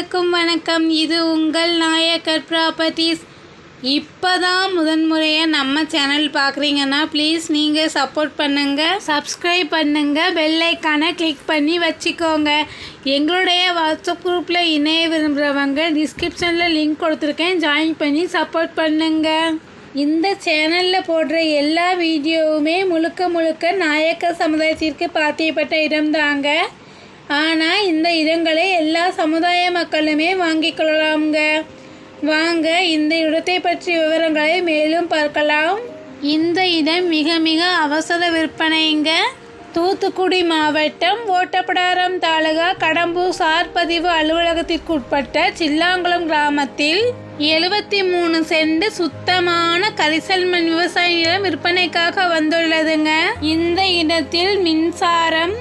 அனைவருக்கும் வணக்கம். இது உங்கள் நாயக்கர் ப்ராப்பர்ட்டிஸ். இப்போ தான் முதன்முறையாக நம்ம சேனல் பார்க்குறீங்கன்னா ப்ளீஸ் நீங்கள் சப்போர்ட் பண்ணுங்கள் சப்ஸ்கிரைப் பண்ணுங்கள் பெல் கிளிக் பண்ணி வச்சுக்கோங்க. எங்களுடைய வாட்ஸ்அப் குரூப்பில் இணைய விரும்புகிறவங்க டிஸ்கிரிப்ஷனில் லிங்க் கொடுத்துருக்கேன். ஜாயின் பண்ணி சப்போர்ட் பண்ணுங்கள் இந்த சேனலில் போடுற எல்லா வீடியோவுமே முழுக்க முழுக்க நாயக்க சமுதாயத்திற்கு பாத்தியப்பட்ட இடம்தாங்க. ஆனால் இந்த இடங்களை எல்லா சமுதாய மக்களுமே வாங்கிக் கொள்ளலாம்ங்க. வாங்க இந்த இடத்தை பற்றிய விவரங்களை மேலும் பார்க்கலாம். இந்த இடம் மிக மிக அவசர விற்பனைங்க. தூத்துக்குடி மாவட்டம் ஓட்டப்படாரம் தாலுகா கடம்பூர் சார் பதிவு அலுவலகத்திற்குட்பட்ட சில்லாங்குளம் கிராமத்தில் எழுபத்தி மூணு சென்ட் சுத்தமான கரிசல் மண் விவசாய நிலம் விற்பனைக்காக வந்துள்ளதுங்க. இந்த இடத்தில் மின்சாரம்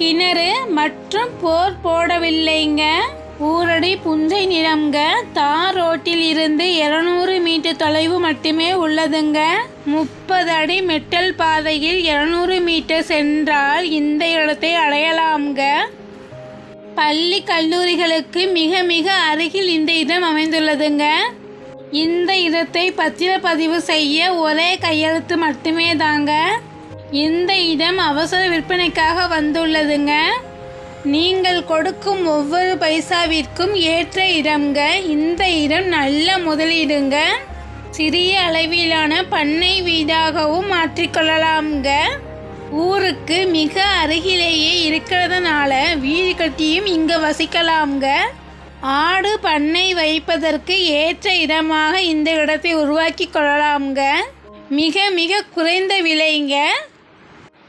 கிணறு மற்றும் போர் போடவில்லைங்க. ஊரடி புஞ்சை நிலம்ங்க. தார் ரோட்டில் இருந்து இருநூறு மீட்டர் தொலைவு மட்டுமே உள்ளதுங்க. முப்பது அடி மெட்டல் பாதையில் இருநூறு மீட்டர் சென்றால் இந்த இடத்தை அடையலாம்ங்க. பள்ளி கல்லூரிகளுக்கு மிக மிக அருகில் இந்த இடம் அமைந்துள்ளதுங்க. இந்த இடத்தை பத்திரப்பதிவு செய்ய ஒரே கையெழுத்து மட்டுமே தாங்க இந்த இடம் அவசர விற்பனைக்காக வந்துள்ளதுங்க. நீங்கள் கொடுக்கும் ஒவ்வொரு பைசாவிற்கும் ஏற்ற இடம்ங்க. இந்த இடம் நல்ல முதலீடுங்க. சிறிய அளவிலான பண்ணை வீடாகவும் மாற்றிக்கொள்ளலாம்ங்க ஊருக்கு மிக அருகிலேயே இருக்கிறதுனால வீடு கட்டியும் இங்கே வசிக்கலாம்ங்க. ஆடு பண்ணை வைப்பதற்கு ஏற்ற இடமாக இந்த இடத்தை உருவாக்கி கொள்ளலாம்ங்க. மிக மிக குறைந்த விலைங்க.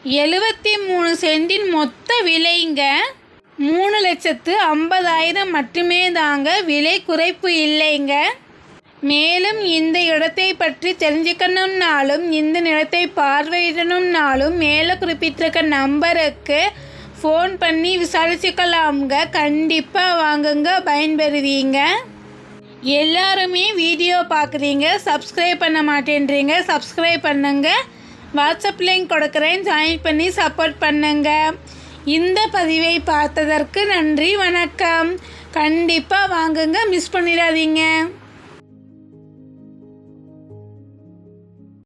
எழுபத்தி மூணு சென்டின் மொத்த விலைங்க மூணு லட்சத்து ஐம்பதாயிரம் மட்டுமே தாங்க விலை குறைப்பு இல்லைங்க. மேலும் இந்த இடத்தை பற்றி தெரிஞ்சுக்கணும்னாலும் இந்த நிலத்தை பார்வையிடணும்னாலும் மேலே குறிப்பிட்டிருக்க நம்பருக்கு ஃபோன் பண்ணி விசாரிச்சுக்கலாம்ங்க. கண்டிப்பாக வாங்குங்க பயன்பெறுவீங்க. எல்லாருமே வீடியோ பார்க்குறீங்க சப்ஸ்கிரைப் பண்ண மாட்டேன்றீங்க சப்ஸ்கிரைப் பண்ணுங்கள் வாட்ஸ்அப் லிங்க் கொடுக்குறேன். ஜாயின் பண்ணி சப்போர்ட் பண்ணுங்க. இந்த பதிவை பார்த்ததற்கு நன்றி வணக்கம். கண்டிப்பாக வாங்குங்க. மிஸ் பண்ணிடாதீங்க.